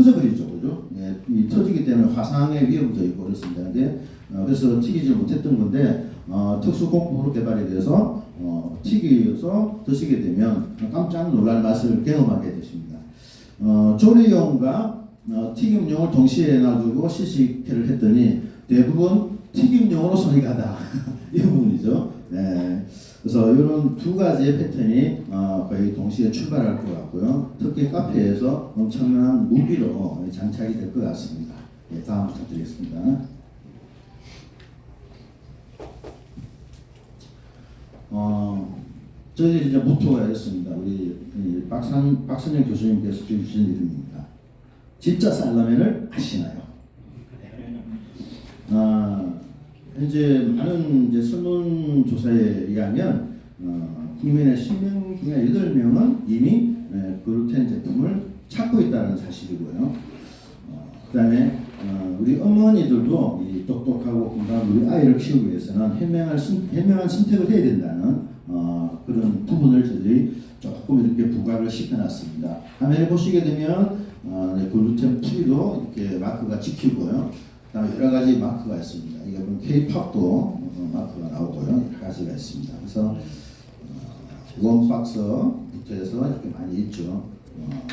터져버리죠, 그죠? 예, 이 터지기 때문에 화상의 위험도 있고 그렇습니다. 근데 어, 그래서 튀기지 못했던 건데 어, 특수 공법으로 개발이 돼서 어, 튀겨서 드시게 되면 깜짝 놀랄 맛을 경험하게 되십니다. 어, 조리용과 어, 튀김용을 동시에 놔두고 시식회를 했더니 대부분 튀김용으로 손이 가다 이 부분이죠. 네. 그래서 이런 두 가지의 패턴이 어, 거의 동시에 출발할 것 같고요. 특히 카페에서 엄청난 무기로 장착이 될 것 같습니다. 예, 다음 부탁드리겠습니다. 어, 저희 이제 모토가 있습니다. 우리 이 박산 박선영 교수님께서 주신 이름입니다. 진짜 쌀라면을 아시나요? 아, 현재 많은 이제 조사에 의하면 어, 국민의 10명 중에 8명은 이미 에, 글루텐 제품을 찾고 있다는 사실이고요. 어, 그 다음에 어, 우리 어머니들도 이 똑똑하고 건강한 우리 아이를 키우기 위해서는 현명한, 선, 현명한 선택을 해야 된다는 어, 그런 부분을 저희들이 조금 이렇게 부각을 시켜놨습니다. 화면에 보시게 되면 어, 네, 글루텐 프리도 이렇게 마크가 찍히고요. 여러 가지 마크가 있습니다. 이게 보면 K-팝도 어, 마크가 나오고요. 가지가 있습니다. 그래서 어, 원박스부터 해서 이렇게 많이 있죠. 어,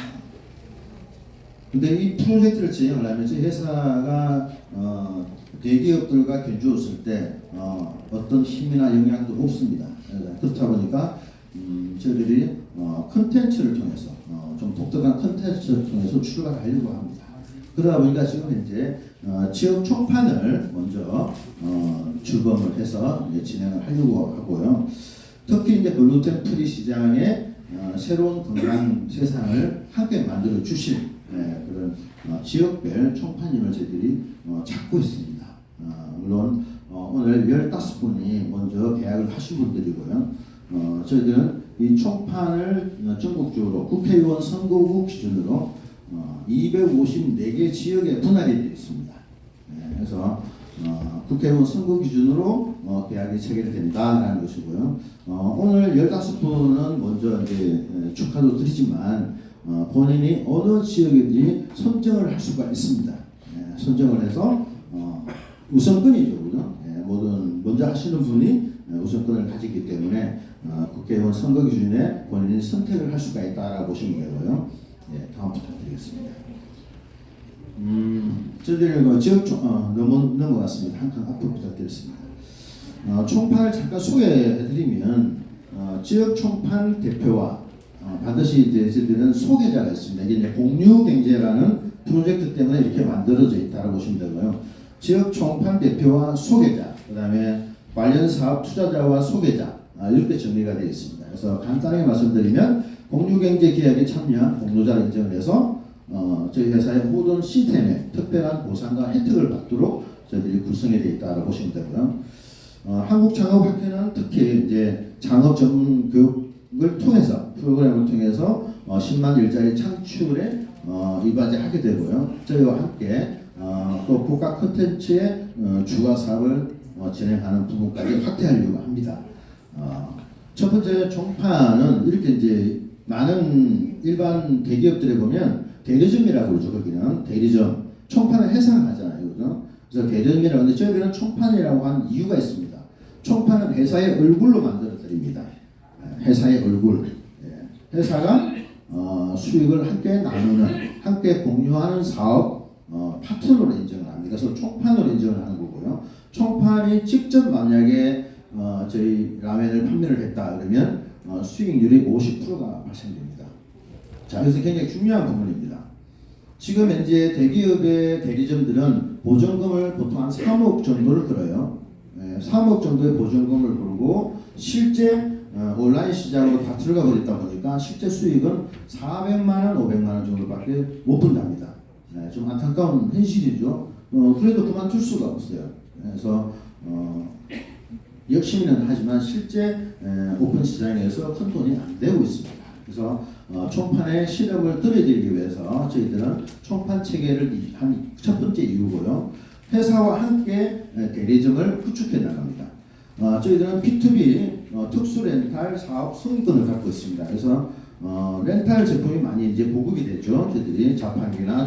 근데 이 프로젝트를 진행하려면 회사가 어, 대기업들과 견주었을 때 어, 어떤 힘이나 영향도 없습니다. 그렇다 보니까 음, 저희들이 어, 컨텐츠를 통해서 어, 좀 독특한 컨텐츠를 통해서 출발하려고 합니다. 그러다 보니까 지금 현재 어, 지역 총판을 먼저 어, 주범을 해서 이제 진행을 하려고 하고요. 특히 이제 글루텐 프리 시장에 어, 새로운 건강 세상을 함께 만들어 주실 예, 그런 어, 지역별 총판님을 저희들이 어, 찾고 있습니다. 어, 물론 어, 오늘 15분이 먼저 계약을 하신 분들이고요. 어, 저희들은 이 총판을 어, 전국적으로 국회의원 선거구 기준으로 어, 254개 지역에 분할이 되어 있습니다. 네, 그래서 어, 국회의원 선거 기준으로 어, 계약이 체결된다라는 것이고요. 어, 오늘 15분은 먼저 이제 에, 축하도 드리지만 어, 본인이 어느 지역인지 선정을 할 수가 있습니다. 예, 선정을 해서 어, 우선권이죠, 모든 먼저 하시는 분이 예, 우선권을 가지기 때문에 어, 국회의원 선거 기준에 본인이 선택을 할 수가 있다라고 보시면 되고요. 예, 다음 부탁드리겠습니다. 음, 그 지역 총, 어, 넘어, 넘어갔습니다. 한 칸 앞으로 부탁드리겠습니다. 어, 총판을 잠깐 소개해드리면 어, 지역 총판 대표와 어, 반드시 이제 저희들은 소개자가 있습니다. 이게 이제 공유 경제라는 프로젝트 때문에 이렇게 만들어져 있다고 보시면 되고요. 지역 총판 대표와 소개자, 그 다음에 관련 사업 투자자와 소개자 아, 이렇게 정리가 되어 있습니다. 그래서 간단하게 말씀드리면 공유경제 계약에 참여한 공로자를 인정을 해서 어, 저희 회사의 모든 시스템에 특별한 보상과 혜택을 받도록 저희들이 구성이 되어 있다고 보시면 되고요. 어, 한국창업학회는 특히 이제 창업 전문 교육을 통해서 프로그램을 통해서 어, 10만 일자리 창출에 어, 이바지하게 되고요. 저희와 함께 어, 또 국가 콘텐츠의 어, 주가 사업을 어, 진행하는 부분까지 확대하려고 합니다. 어, 첫 번째 종파는 이렇게 이제 많은 일반 대기업들에 보면 대리점이라고 그러죠. 거기는 대리점. 총판을 해상하잖아요. 그죠? 그래서 대리점이라고 하는데 저희는 총판이라고 한 이유가 있습니다. 총판은 회사의 얼굴로 만들어 드립니다. 예, 회사의 얼굴. 예. 회사가 어, 수익을 함께 나누는, 함께 공유하는 사업 어, 파트너로 인정을 합니다. 그래서 총판으로 인정을 하는 거고요. 총판이 직접 만약에 어, 저희 라면을 판매를 했다 그러면 어, 수익률이 50%가 발생됩니다. 자, 그래서 굉장히 중요한 부분입니다. 지금 현재 대기업의 대리점들은 보증금을 보통 한 3억 정도를 들어요. 예, 3억 정도의 보증금을 들고 실제 어, 온라인 시장으로 다 들어가 버렸다 보니까 실제 수익은 400만 원, 500만 원 정도밖에 못 번답니다. 예, 좀 안타까운 현실이죠. 어, 그래도 그만둘 수가 없어요. 그래서 어, 열심히는 하지만 실제 에, 오픈 시장에서 큰 돈이 안 되고 있습니다. 그래서 어, 총판의 실력을 들여드리기 위해서 저희들은 총판 체계를 한 첫 번째 이유고요. 회사와 함께 에, 대리점을 구축해 나갑니다. 어, 저희들은 B2B 어, 특수 렌탈 사업 승인권을 갖고 있습니다. 그래서 어, 렌탈 제품이 많이 이제 보급이 됐죠. 저희들이 자판기나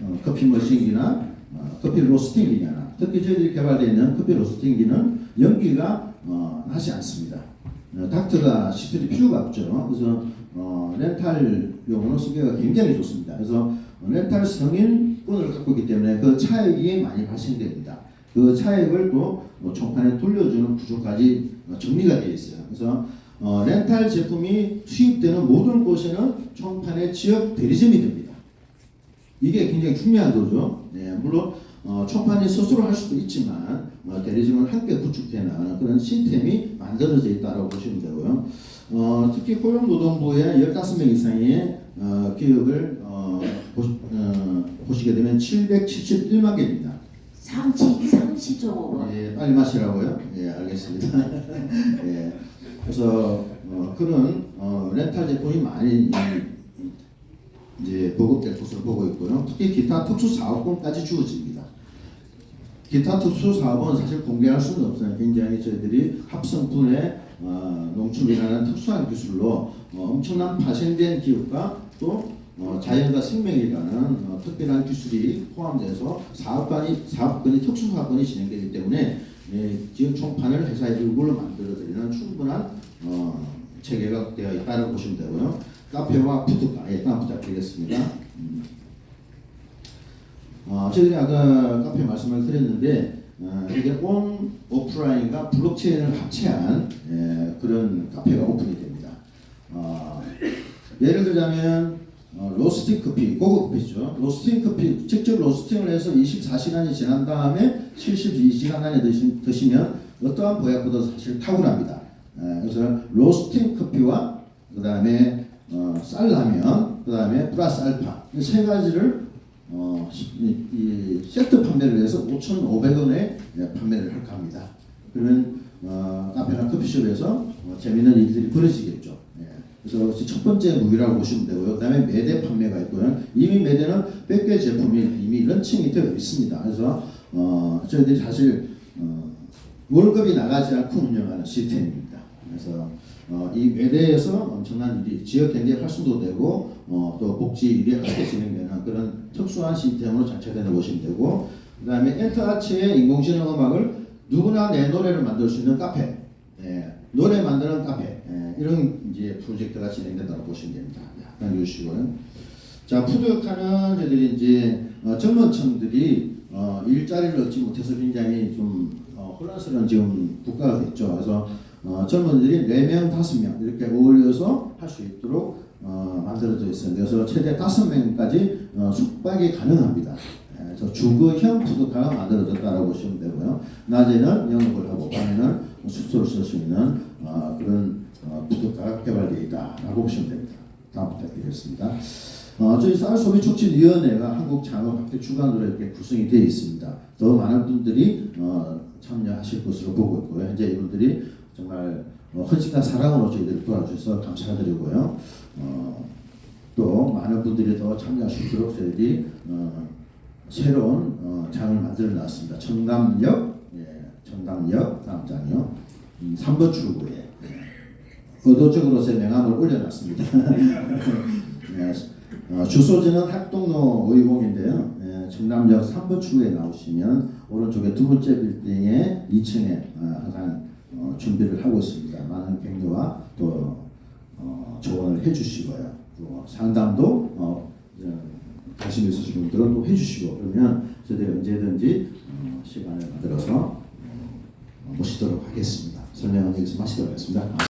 어, 커피 머신기나 어, 커피 로스팅기나 특히 저희들이 개발되어 있는 커피 로스팅기는 연기가 어, 나지 않습니다. 어, 닥터가 시술이 필요가 없죠. 그래서 어, 렌탈용으로 쓰기가 굉장히 좋습니다. 그래서 어, 렌탈 승인권을 갖고 있기 때문에 그 차액이 많이 발생됩니다. 그 차액을 또 어, 총판에 돌려주는 구조까지 어, 정리가 되어 있어요. 그래서 어, 렌탈 제품이 투입되는 모든 곳에는 총판의 지역 대리점이 됩니다. 이게 굉장히 중요한 거죠. 네, 물론 어, 총판이 스스로 할 수도 있지만 어, 대리점을 함께 구축해 나가는 그런 시스템이 만들어져 있다고 보시면 되고요. 어, 특히 고용노동부의 15명 이상의 어, 기업을 어, 보, 어, 보시게 되면 771만 개입니다. 상시 상시적으로 예, 빨리 마시라고요? 예, 알겠습니다. 예, 그래서 어, 그런 어, 렌탈 제품이 많이 이제 보급될 것으로 보고 있고요. 특히 기타 특수 사업권까지 주어집니다. 기타 특수 사업은 사실 공개할 수는 없어요. 굉장히 저희들이 합성분해 어, 농축이라는 특수한 기술로 어, 엄청난 파생된 기업과 또 어, 자연과 생명이라는 어, 특별한 기술이 포함돼서 사업관이 사업권이 특수 사업권이 진행되기 때문에 예, 지역 총판을 회사의 일부로 만들어드리는 충분한 어, 체계가 되어 있다고 보시면 되고요. 카페와 푸드카 예, 다음 부탁드리겠습니다. 음. 어, 저희들이 아까 카페 말씀을 드렸는데 어, 이게 온 오프라인과 블록체인을 합체한 예, 그런 카페가 오픈이 됩니다. 어, 예를 들자면 어, 로스팅 커피, 고급 커피죠. 로스팅 커피 직접 로스팅을 해서 24시간이 지난 다음에 72시간 안에 드시, 드시면 어떠한 보약보다 사실 탁월합니다. 예, 그래서 로스팅 커피와 그 다음에 어, 쌀라면, 그 다음에 플러스 알파 이세 가지를 어, 이, 이 세트 판매를 해서 5,500원에 판매를 할까 합니다. 그러면 어, 카페나 커피숍에서 어, 재미있는 일들이 벌어지겠죠. 예. 그래서 첫 번째 무기라고 보시면 되고요. 그 다음에 매대 판매가 있고요. 이미 매대는 100개 제품이 이미 런칭이 되어 있습니다. 그래서 어, 저희들이 사실 어, 월급이 나가지 않고 운영하는 시스템입니다. 그래서 어, 이 외대에서 엄청난 일이 지역 경제 활성도 되고 어, 또 복지 일이 함께 진행되는 그런 특수한 시스템으로 장착된다고 보시면 되고 그 다음에 엔터아치의 인공지능 음악을 누구나 내 노래를 만들 수 있는 카페, 예, 노래 만드는 카페 예, 이런 이제 프로젝트가 진행된다고 보시면 됩니다. 약간 주시고요. 자 푸드카는 저희들이 이제 어, 젊은층들이 어, 일자리를 얻지 못해서 굉장히 좀 어, 혼란스러운 지금 국가가 됐죠. 그래서 어, 젊은이들이 4명, 5명 이렇게 어울려서 할 수 있도록 어, 만들어져 있습니다. 그래서 최대 5명까지 어, 숙박이 가능합니다. 예, 그래서 주거형 푸드카가 만들어졌다고 보시면 되고요. 낮에는 영업을 하고 밤에는 숙소를 쓸 수 있는 어, 그런 어, 푸드카가 개발되어 있다라고 보시면 됩니다. 다음 부탁드리겠습니다. 어, 저희 쌀소비촉진위원회가 한국창업학회 주관으로 이렇게 구성이 되어 있습니다. 더 많은 분들이 어, 참여하실 것으로 보고 있고요. 현재 이분들이 정말 어, 헌신과 사랑으로 저희들을 도와주셔서 감사드리고요. 어, 또 많은 분들이 더 참여할 수 있도록 저희들이 어, 새로운 어, 장을 만들어 놨습니다. 청담역, 예, 청담역 다음 장이요. 음, 3번 출구에 의도적으로 제 명함을 올려놨습니다. 네, 어, 주소지는 학동로 의공인데요. 예, 청담역 3번 출구에 나오시면 오른쪽에 두 번째 빌딩의 2층에 어, 항상 어, 준비를 하고 있습니다. 많은 격려와 또 어, 조언을 해주시고요. 또 상담도 어, 어, 관심 있으신 분들은 또 해주시고 그러면 저희들이 언제든지 어, 시간을 만들어서 어, 모시도록 하겠습니다. 설명은 여기서 마치도록 하겠습니다.